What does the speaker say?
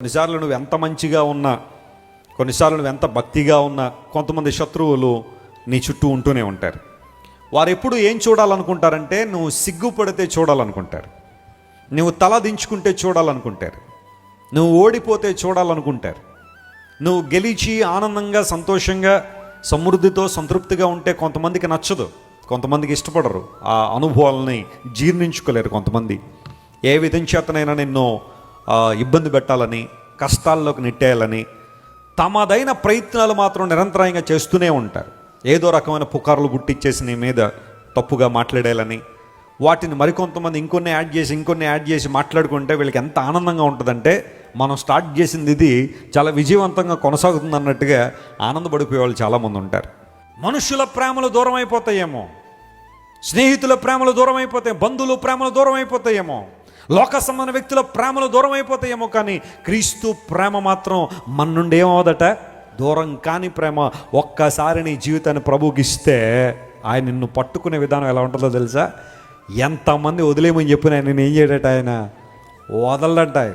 కొన్నిసార్లు నువ్వు ఎంత మంచిగా ఉన్నా కొన్నిసార్లు నువ్వు ఎంత భక్తిగా ఉన్నా కొంతమంది శత్రువులు నీ చుట్టూ ఉంటూనే ఉంటారు. వారు ఎప్పుడు ఏం చూడాలనుకుంటారంటే నువ్వు సిగ్గుపడితే చూడాలనుకుంటారు. నువ్వు తల దించుకుంటే చూడాలనుకుంటారు. నువ్వు ఓడిపోతే చూడాలనుకుంటారు. నువ్వు గెలిచి ఆనందంగా సంతోషంగా సమృద్ధితో సంతృప్తిగా ఉంటే కొంతమందికి నచ్చదు. కొంతమందికి ఇష్టపడరు. ఆ అనుభవాలని జీర్ణించుకోలేరు కొంతమంది. ఏ విధం చేతనైనా నిన్ను ఇబ్బంది పెట్టాలని కష్టాల్లోకి నెట్టేయాలని తమదైన ప్రయత్నాలు మాత్రం నిరంతరాయంగా చేస్తూనే ఉంటారు. ఏదో రకమైన పుకార్లు గుట్టిచ్చేసి నీ మీద తప్పుగా మాట్లాడేయాలని వాటిని మరికొంతమంది ఇంకొన్ని యాడ్ చేసి ఇంకొన్ని యాడ్ చేసి మాట్లాడుకుంటే వీళ్ళకి ఎంత ఆనందంగా ఉంటుందంటే మనం స్టార్ట్ చేసింది ఇది చాలా విజయవంతంగా కొనసాగుతుంది అన్నట్టుగా ఆనందపడిపోయే వాళ్ళు చాలామంది ఉంటారు. మనుషుల ప్రేమలు దూరం అయిపోతాయేమో స్నేహితుల ప్రేమలు దూరం అయిపోతాయి బంధువుల ప్రేమలు దూరం అయిపోతాయేమో లోక సంబంధ వ్యక్తుల ప్రేమలు దూరం అయిపోతాయేమో కానీ క్రీస్తు ప్రేమ మాత్రం మన నుండి ఏమవుదట దూరం కాని ప్రేమ. ఒక్కసారి నీ జీవితాన్ని ప్రభుకిస్తే ఆయన నిన్ను పట్టుకునే విధానం ఎలా ఉంటుందో తెలుసా? ఎంతమంది వదిలేమని చెప్పిన ఆయన నేను ఏం చేయడట ఆయన? వదలడట ఆయన.